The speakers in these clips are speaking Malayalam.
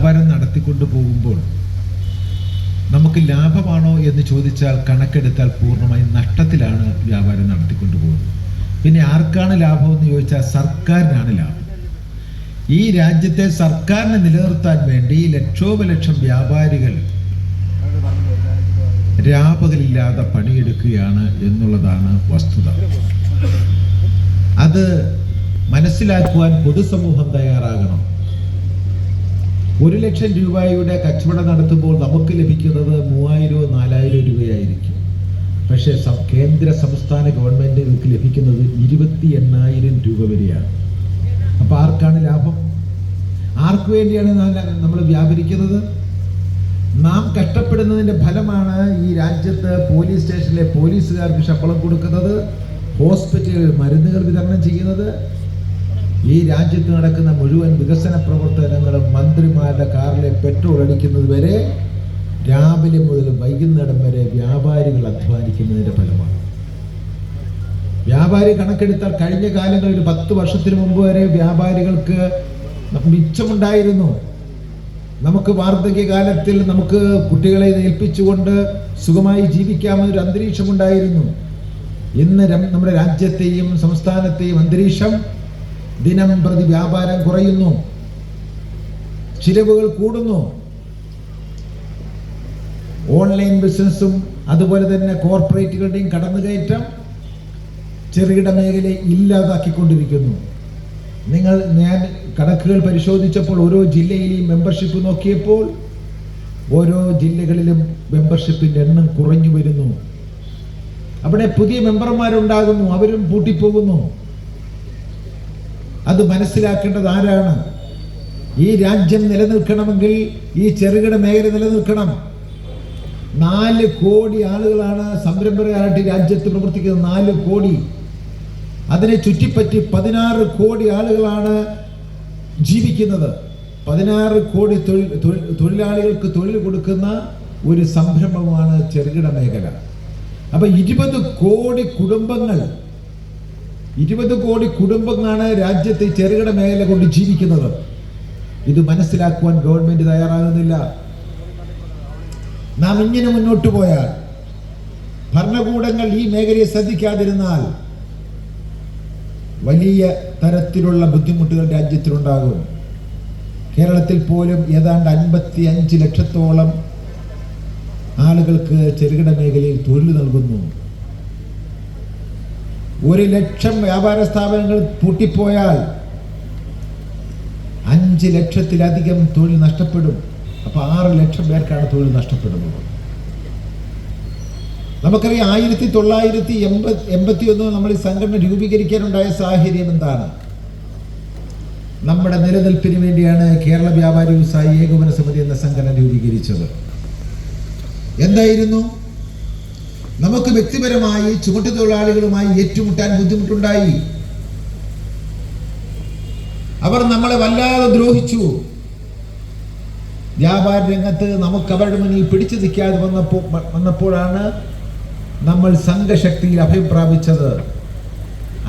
വ്യാപാരം നടത്തിക്കൊണ്ടു പോകുമ്പോൾ നമുക്ക് ലാഭമാണോ എന്ന് ചോദിച്ചാൽ കണക്കെടുത്താൽ പൂർണമായും നഷ്ടത്തിലാണ് വ്യാപാരം നടത്തിക്കൊണ്ടു പോകുന്നത്. പിന്നെ ആർക്കാണ് ലാഭം എന്ന് ചോദിച്ചാൽ സർക്കാരിനാണ് ലാഭം. ഈ രാജ്യത്തെ സർക്കാരിനെ നിലനിർത്താൻ വേണ്ടി ലക്ഷോപലക്ഷം വ്യാപാരികൾ രാപകലില്ലാതെ പണിയെടുക്കുകയാണ് എന്നുള്ളതാണ് വസ്തുത. അത് മനസ്സിലാക്കുവാൻ പൊതുസമൂഹം തയ്യാറാകണം. ഒരു ലക്ഷം രൂപയുടെ കച്ചവടം നടത്തുമ്പോൾ നമുക്ക് ലഭിക്കുന്നത് മൂവായിരമോ നാലായിരോ രൂപയായിരിക്കും. പക്ഷേ കേന്ദ്ര സംസ്ഥാന ഗവൺമെന്റുകൾക്ക് ലഭിക്കുന്നത് ഇരുപത്തി എണ്ണായിരം രൂപ വരെയാണ്. അപ്പൊ ആർക്കാണ് ലാഭം? ആർക്ക് വേണ്ടിയാണ് നമ്മൾ വ്യാപരിക്കുന്നത്? നാം കഷ്ടപ്പെടുന്നതിന്റെ ഫലമാണ് ഈ രാജ്യത്ത് പോലീസ് സ്റ്റേഷനിലെ പോലീസുകാർക്ക് ശമ്പളം കൊടുക്കുന്നത് ഹോസ്പിറ്റലുകൾ മരുന്നുകൾ വിതരണം ചെയ്യുന്നത് ഈ രാജ്യത്ത് നടക്കുന്ന മുഴുവൻ വികസന പ്രവർത്തനങ്ങളും മന്ത്രിമാരുടെ കാറിലെ പെട്രോൾ അടിക്കുന്നത് വരെ രാവിലെ മുതൽ വൈകുന്നേരം വരെ വ്യാപാരികൾ അധ്വാനിക്കുന്നതിന്റെ ഫലമാണ്. വ്യാപാരി കണക്കെടുത്താൽ കഴിഞ്ഞ കാലങ്ങളിൽ പത്ത് വർഷത്തിന് മുമ്പ് വരെ വ്യാപാരികൾക്ക് മിച്ചമുണ്ടായിരുന്നു. നമുക്ക് വാർദ്ധക്യകാലത്തിൽ നമുക്ക് കുട്ടികളെ ഏൽപ്പിച്ചുകൊണ്ട് സുഖമായി ജീവിക്കാമെന്നൊരു അന്തരീക്ഷമുണ്ടായിരുന്നു. ഇന്ന് നമ്മുടെ രാജ്യത്തെയും സംസ്ഥാനത്തെയും അന്തരീക്ഷം ദിനം പ്രതി വ്യാപാരം കുറയുന്നു. ചിലവുകൾ കൂടുന്നു. ഓൺലൈൻ ബിസിനസ്സും അതുപോലെ തന്നെ കോർപ്പറേറ്റുകളുടെയും കടന്നുകയറ്റം ചെറുകിട മേഖലയെ ഇല്ലാതാക്കിക്കൊണ്ടിരിക്കുന്നു. നിങ്ങൾ ഞാൻ കണക്കുകൾ പരിശോധിച്ചപ്പോൾ ഓരോ ജില്ലയിലെയും മെമ്പർഷിപ്പ് നോക്കിയപ്പോൾ ഓരോ ജില്ലകളിലും മെമ്പർഷിപ്പിന്റെ എണ്ണം കുറഞ്ഞു വരുന്നു. അവിടെ പുതിയ മെമ്പർമാരുണ്ടാകുന്നു അവരും പൂട്ടിപ്പോകുന്നു. അത് മനസ്സിലാക്കേണ്ടത് ആരാണ്? ഈ രാജ്യം നിലനിൽക്കണമെങ്കിൽ ഈ ചെറുകിട മേഖല നിലനിൽക്കണം. നാല് കോടി ആളുകളാണ് സംരംഭകരായിട്ട് രാജ്യത്ത് പ്രവർത്തിക്കുന്നത്. നാല് കോടി. അതിനെ ചുറ്റിപ്പറ്റി പതിനാറ് കോടി ആളുകളാണ് ജീവിക്കുന്നത്. പതിനാറ് കോടി തൊഴിലാളികൾക്ക് തൊഴിൽ കൊടുക്കുന്ന ഒരു സംരംഭമാണ് ചെറുകിട മേഖല. അപ്പൊ ഇരുപത് കോടി കുടുംബങ്ങൾ ഇരുപത് കോടി കുടുംബങ്ങളാണ് രാജ്യത്തെ ചെറുകിട മേഖല കൊണ്ട് ജീവിക്കുന്നത്. ഇത് മനസ്സിലാക്കുവാൻ ഗവൺമെന്റ് തയ്യാറാകുന്നില്ല. നാം ഇങ്ങനെ മുന്നോട്ട് പോയാൽ ഭരണകൂടങ്ങൾ ഈ മേഖലയെ ശ്രദ്ധിക്കാതിരുന്നാൽ വലിയ തരത്തിലുള്ള ബുദ്ധിമുട്ടുകൾ രാജ്യത്തിലുണ്ടാകും. കേരളത്തിൽ പോലും ഏതാണ്ട് അൻപത്തി അഞ്ച് ലക്ഷത്തോളം ആളുകൾക്ക് ചെറുകിട മേഖലയിൽ തൊഴിൽ നൽകുന്നു. ഒരു ലക്ഷം വ്യാപാര സ്ഥാപനങ്ങൾ പൂട്ടിപ്പോയാൽ അഞ്ച് ലക്ഷത്തിലധികം തൊഴിൽ നഷ്ടപ്പെടും. അപ്പൊ ആറ് ലക്ഷം പേർക്കാണ് തൊഴിൽ നഷ്ടപ്പെടുന്നത്. നമുക്കറിയാം ആയിരത്തി തൊള്ളായിരത്തി എൺപത് എൺപത്തി ഒന്ന് നമ്മൾ ഈ സംഘടന രൂപീകരിക്കാനുണ്ടായ സാഹചര്യം എന്താണ്? നമ്മുടെ നിലനിൽപ്പിന് വേണ്ടിയാണ് കേരള വ്യാപാരി വ്യവസായി ഏകോപന സമിതി എന്ന സംഘടന രൂപീകരിച്ചത്. എന്തായിരുന്നു? നമുക്ക് വ്യക്തിപരമായി ചുമട്ടുതൊഴിലാളികളുമായി ഏറ്റുമുട്ടാൻ ബുദ്ധിമുട്ടുണ്ടായി. അവർ നമ്മളെ വല്ലാതെ ദ്രോഹിച്ചു. വ്യാപാര രംഗത്ത് നമുക്ക് അവരുടെ മുന്നിൽ പിടിച്ചു നിൽക്കാതെ വന്നപ്പോൾ വന്നപ്പോഴാണ് നമ്മൾ സംഘശക്തിയിൽ അഭയം പ്രാപിച്ചത്.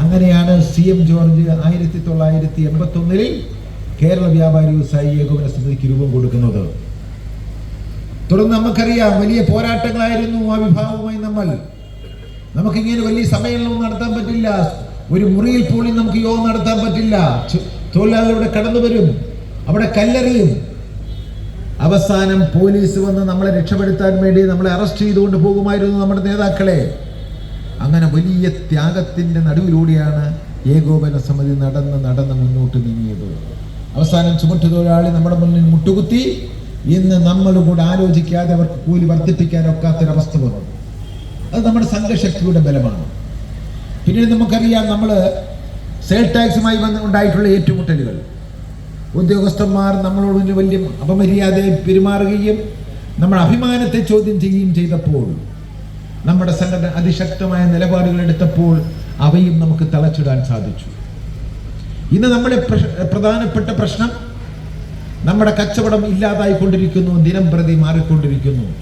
അങ്ങനെയാണ് സി എം ജോർജ് ആയിരത്തി തൊള്ളായിരത്തി എൺപത്തി ഒന്നിൽ കേരള വ്യാപാരി വ്യവസായി ഏകോപന സമിതിക്ക് രൂപം കൊടുക്കുന്നത്. തുടർന്ന് നമുക്കറിയാം വലിയ പോരാട്ടങ്ങളായിരുന്നു ആ വിഭാഗവുമായി നമ്മൾ. നമുക്കിങ്ങനെ വലിയ സമ്മേളനവും നടത്താൻ പറ്റില്ല. ഒരു മുറിയിൽ പോളി നമുക്ക് യോഗം നടത്താൻ പറ്റില്ല. തൊഴിലാളികളുടെ കടന്നു വരും. അവിടെ കല്ലെറിയും. അവസാനം പോലീസ് വന്ന് നമ്മളെ രക്ഷപ്പെടുത്താൻ വേണ്ടി നമ്മളെ അറസ്റ്റ് ചെയ്തുകൊണ്ട് പോകുമായിരുന്നു നമ്മുടെ നേതാക്കളെ. അങ്ങനെ വലിയ ത്യാഗത്തിന്റെ നടുവിലൂടെയാണ് ഏകോപന സമിതി നടന്ന് നടന്ന് മുന്നോട്ട് നീങ്ങിയത്. അവസാനം ചുമട്ടുതൊഴിലാളി നമ്മുടെ മുന്നിൽ മുട്ടുകുത്തി. ഇന്ന് നമ്മൾ കൂടെ ആലോചിക്കാതെ അവർക്ക് കൂലി വർദ്ധിപ്പിക്കാൻ ഒക്കാത്തൊരവസ്ഥ വന്നു. അത് നമ്മുടെ സംഘശക്തിയുടെ ബലമാണ്. പിന്നീട് നമുക്കറിയാം നമ്മൾ സെയിൽ ടാക്സുമായി വന്ന് ഉണ്ടായിട്ടുള്ള ഏറ്റുമുട്ടലുകൾ. ഉദ്യോഗസ്ഥന്മാർ നമ്മളോട് വലിയ അപമര്യാദയെ പെരുമാറുകയും നമ്മൾ അഭിമാനത്തെ ചോദ്യം ചെയ്യുകയും ചെയ്തപ്പോൾ നമ്മുടെ സംഘടന അതിശക്തമായ നിലപാടുകൾ എടുത്തപ്പോൾ അവയും നമുക്ക് തളച്ചിടാൻ സാധിച്ചു. ഇന്ന് നമ്മുടെ പ്രധാനപ്പെട്ട പ്രശ്നം നമ്മുടെ കച്ചവടം ഇല്ലാതായിക്കൊണ്ടിരിക്കുന്നു ദിനം പ്രതി മാറിക്കൊണ്ടിരിക്കുന്നു.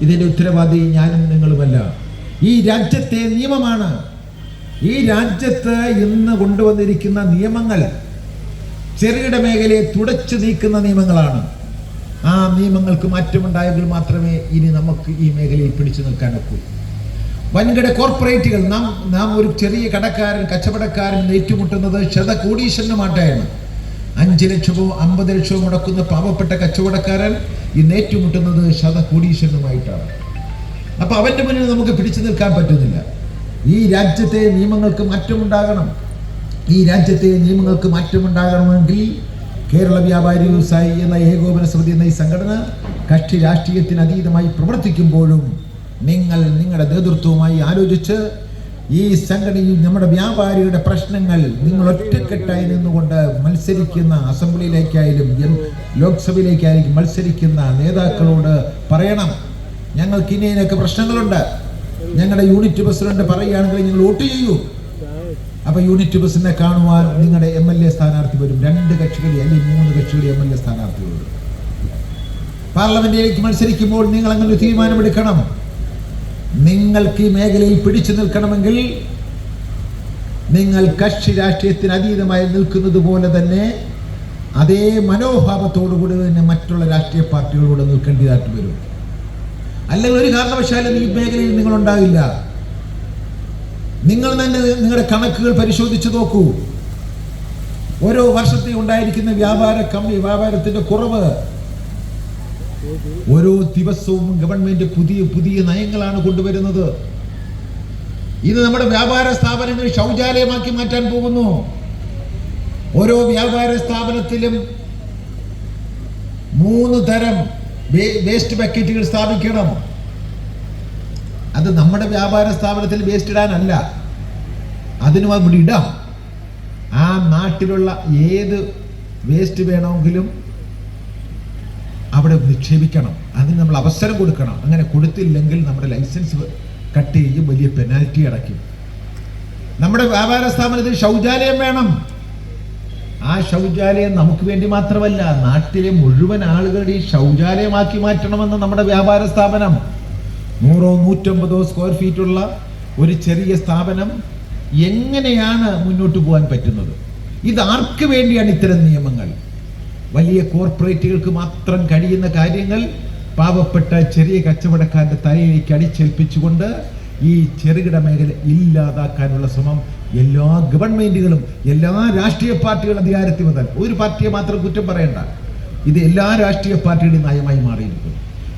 ഇതിന്റെ ഉത്തരവാദി ഞാനും നിങ്ങളുമല്ല. ഈ രാജ്യത്തെ നിയമമാണ്. ഈ രാജ്യത്ത് ഇന്ന് കൊണ്ടുവന്നിരിക്കുന്ന നിയമങ്ങൾ ചെറുകിട മേഖലയെ തുടച്ചു നീക്കുന്ന നിയമങ്ങളാണ്. ആ നിയമങ്ങൾക്ക് മാറ്റമുണ്ടായെങ്കിൽ മാത്രമേ ഇനി നമുക്ക് ഈ മേഖലയിൽ പിടിച്ചു നിൽക്കാൻ ഒക്കൂ. വൻകിട കോർപ്പറേറ്റുകൾ നാം നാം ഒരു ചെറിയ കടക്കാരൻ കച്ചവടക്കാരൻ ഏറ്റുമുട്ടുന്നത് ശതകോടീശ്വരനുമായിട്ടാണ്. അഞ്ച് ലക്ഷമോ അമ്പത് ലക്ഷമോ മുടക്കുന്ന പാവപ്പെട്ട കച്ചവടക്കാരൻ ഇന്ന് ഏറ്റുമുട്ടുന്നത് ശതകോടീശ്വരനുമായിട്ടാണ്. അപ്പൊ അവന്റെ മുന്നിൽ നമുക്ക് പിടിച്ചു നിൽക്കാൻ പറ്റുന്നില്ല. ഈ രാജ്യത്തെ നിയമങ്ങൾക്ക് മാറ്റമുണ്ടാകണം ഈ രാജ്യത്തെ നിയമങ്ങൾക്ക് മാറ്റമുണ്ടാകണമെങ്കിൽ കേരള വ്യാപാരി വ്യവസായി എന്ന ഏകോപന സമിതി എന്ന ഈ സംഘടന കക്ഷി രാഷ്ട്രീയത്തിന് അതീതമായി പ്രവർത്തിക്കുമ്പോഴും നിങ്ങൾ നിങ്ങളുടെ നേതൃത്വവുമായി ആലോചിച്ച് ഈ സംഘടനയിൽ നമ്മുടെ വ്യാപാരിയുടെ പ്രശ്നങ്ങൾ നിങ്ങൾ ഒറ്റക്കെട്ടായി നിന്നുകൊണ്ട് മത്സരിക്കുന്ന അസംബ്ലിയിലേക്കായാലും എം ലോക്സഭയിലേക്കായാലും മത്സരിക്കുന്ന നേതാക്കളോട് പറയണം. ഞങ്ങൾക്ക് ഇനിയൊക്കെ പ്രശ്നങ്ങളുണ്ട്. ഞങ്ങളുടെ യൂണിറ്റ് പ്രസിഡന്റ് പറയുകയാണെങ്കിൽ നിങ്ങൾ വോട്ട് ചെയ്യൂ. അപ്പൊ യൂണിറ്റ് ബസിനെ കാണുവാൻ നിങ്ങളുടെ എം എൽ എ സ്ഥാനാർത്ഥി വരും. രണ്ട് കക്ഷികളെ അല്ലെങ്കിൽ മൂന്ന് കക്ഷികളെ എം എൽ എ സ്ഥാനാർത്ഥി വരും. പാർലമെന്റിലേക്ക് മത്സരിക്കുമ്പോൾ നിങ്ങൾ അങ്ങനെ തീരുമാനമെടുക്കണം. നിങ്ങൾക്ക് ഈ മേഖലയിൽ പിടിച്ചു നിൽക്കണമെങ്കിൽ നിങ്ങൾ കക്ഷി രാഷ്ട്രീയത്തിന് അതീതമായി നിൽക്കുന്നത് പോലെ തന്നെ അതേ മനോഭാവത്തോടുകൂടി തന്നെ മറ്റുള്ള രാഷ്ട്രീയ പാർട്ടികളോട് നിൽക്കേണ്ടതായിട്ട് വരും. അല്ലെങ്കിൽ ഒരു കാരണവശാലും ഈ മേഖലയിൽ നിങ്ങൾ ഉണ്ടാകില്ല. നിങ്ങൾ തന്നെ നിങ്ങളുടെ കണക്കുകൾ പരിശോധിച്ച് നോക്കൂ. ഓരോ വർഷത്തെ ഉണ്ടായിരിക്കുന്ന വ്യാപാര കമ്മി വ്യാപാരത്തിന്റെ കുറവ് ഓരോ ദിവസവും ഗവൺമെന്റ് പുതിയ പുതിയ നയങ്ങളാണ് കൊണ്ടുവരുന്നത്. ഇത് നമ്മുടെ വ്യാപാര സ്ഥാപനങ്ങൾ ശൗചാലയമാക്കി മാറ്റാൻ പോകുന്നു. ഓരോ വ്യാപാര സ്ഥാപനത്തിലും മൂന്ന് തരം വേസ്റ്റ് ബക്കറ്റുകൾ സ്ഥാപിക്കണം. അത് നമ്മുടെ വ്യാപാര സ്ഥാപനത്തിൽ വേസ്റ്റ് ഇടാനല്ല. അതിനും അവിടെ ഇടാം. ആ നാട്ടിലുള്ള ഏത് വേസ്റ്റ് വേണമെങ്കിലും അവിടെ നിക്ഷേപിക്കണം. അതിന് നമ്മൾ അവസരം കൊടുക്കണം. അങ്ങനെ കൊടുത്തില്ലെങ്കിൽ നമ്മുടെ ലൈസൻസ് കട്ട് ചെയ്യും വലിയ പെനാൽറ്റി അടയ്ക്കും. നമ്മുടെ വ്യാപാര സ്ഥാപനത്തിൽ ശൗചാലയം വേണം. ആ ശൗചാലയം നമുക്ക് വേണ്ടി മാത്രമല്ല നാട്ടിലെ മുഴുവൻ ആളുകളുടെയും ശൗചാലയമാക്കി മാറ്റണമെന്ന് നമ്മുടെ വ്യാപാര സ്ഥാപനം. നൂറോ നൂറ്റമ്പതോ സ്ക്വയർ ഫീറ്റുള്ള ഒരു ചെറിയ സ്ഥാപനം എങ്ങനെയാണ് മുന്നോട്ട് പോകാൻ പറ്റുന്നത്? ഇത് ആർക്ക് വേണ്ടിയാണ് ഇത്തരം നിയമങ്ങൾ? വലിയ കോർപ്പറേറ്റുകൾക്ക് മാത്രം കഴിയുന്ന കാര്യങ്ങൾ പാവപ്പെട്ട ചെറിയ കച്ചവടക്കാരന്റെ തലയിലേക്ക് അടിച്ചേൽപ്പിച്ചുകൊണ്ട് ഈ ചെറുകിട മേഖല ഇല്ലാതാക്കാനുള്ള ശ്രമം എല്ലാ ഗവൺമെന്റുകളും എല്ലാ രാഷ്ട്രീയ പാർട്ടികളും അധികാരത്തിൽ വന്നാൽ ഒരു പാർട്ടിയെ മാത്രം കുറ്റം പറയണ്ട. ഇത് എല്ലാ രാഷ്ട്രീയ പാർട്ടിയുടെയും നയമായി മാറിയിരിക്കുന്നു.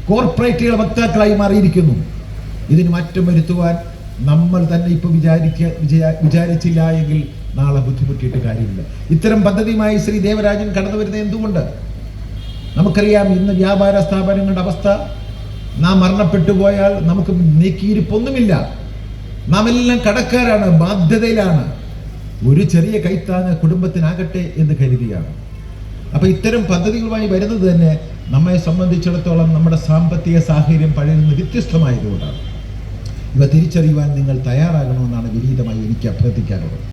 കോർപ്പറേറ്റുകൾ വക്താക്കളായി മാറിയിരിക്കുന്നു. ഇതിന് മാറ്റം വരുത്തുവാൻ നമ്മൾ തന്നെ ഇപ്പൊ വിചാരിക്ക വിചാരിച്ചില്ല എങ്കിൽ നാളെ ബുദ്ധിമുട്ടിയിട്ട് കാര്യമില്ല. ഇത്തരം പദ്ധതിയുമായി ശ്രീ ദേവരാജൻ കടന്നു വരുന്നത് എന്തുകൊണ്ട്? നമുക്കറിയാം ഇന്ന് വ്യാപാര സ്ഥാപനങ്ങളുടെ അവസ്ഥ നാം മരണപ്പെട്ടു പോയാൽ നമുക്ക് നീക്കിയിരിപ്പൊന്നുമില്ല. നാം എല്ലാം കടക്കാരാണ് ബാധ്യതയിലാണ്. ഒരു ചെറിയ കൈത്താങ്ങ് കുടുംബത്തിനാകട്ടെ എന്ന് കരുതിയാണ്. അപ്പൊ ഇത്തരം പദ്ധതികളുമായി വരുന്നത് തന്നെ നമ്മെ സംബന്ധിച്ചിടത്തോളം നമ്മുടെ സാമ്പത്തിക സാഹചര്യം പഴയ വ്യത്യസ്തമായതുകൊണ്ടാണ്. ഇവ തിരിച്ചറിയുവാൻ നിങ്ങൾ തയ്യാറാകണമെന്നാണ് വിനീതമായി എനിക്ക് അഭ്യർത്ഥിക്കാനുള്ളത്.